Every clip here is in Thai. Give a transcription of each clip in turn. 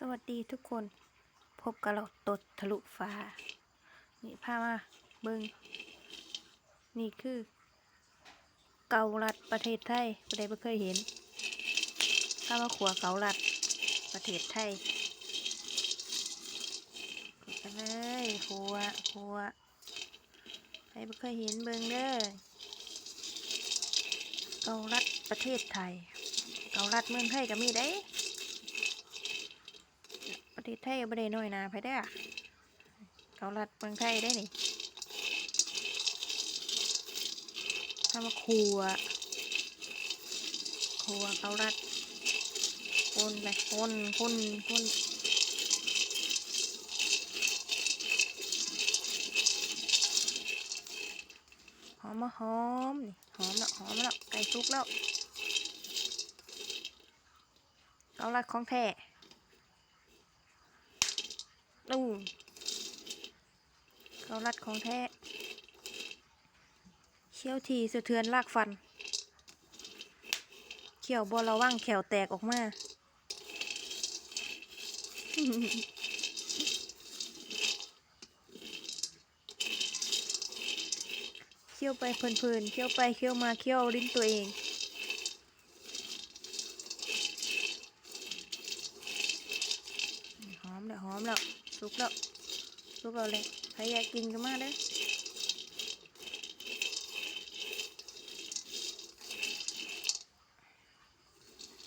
สวัสดีทุกคนพบกับเราตดทะลุฟ้า นี่พามาเบิงนี่คือ เกาลัดประเทศไทยประเดไม่เคยเห็นพามาขัวเกาลัดประเทศไทยกันเลยขัวขัวใครไม่เคยเห็นเบิงเด้อเกาลัดประเทศไทย เกาลัดเมืองไทยก็มีได้ ประเทศไทยก็บ่ได้น้อยนาไปได้อเกาลัดเมืองไทยได้นี่ทำมาครัวครัวเกาลัดคนไปคนคนคนหอมมาหอมนี่หอมแล้วหอมแล้วไก่สุกแล้วเกาลัดของแท้ ดูเขารัดของแท้ เขี้ยวทีสะเทือนลากฟัน เขียวบอระว่างแขวแตกออกมาเคี้ยวไปเพลินๆเคี้ยวไปเคี้ยวมาเคี้ยวลิ้นตัวเองหอมแล้วหอมแล้ว สุกแล้วสุกแล้วเลยใครอยากกินก็มาเด้อ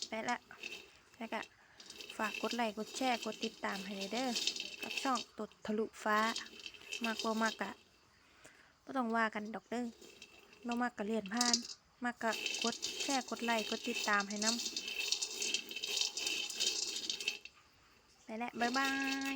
ไปละแล้วก็ฝากกดไลค์กดแชร์กดติดตามให้เด้อกับช่องตดทะลุฟ้ามากบ่ามากกะก็ต้องว่ากันดอกเด้อบ่มากกะเรียนผ่าน มากกะกดแชร์กดไลค์กดติดตามให้น้ำไปแล้วบ๊ายบาย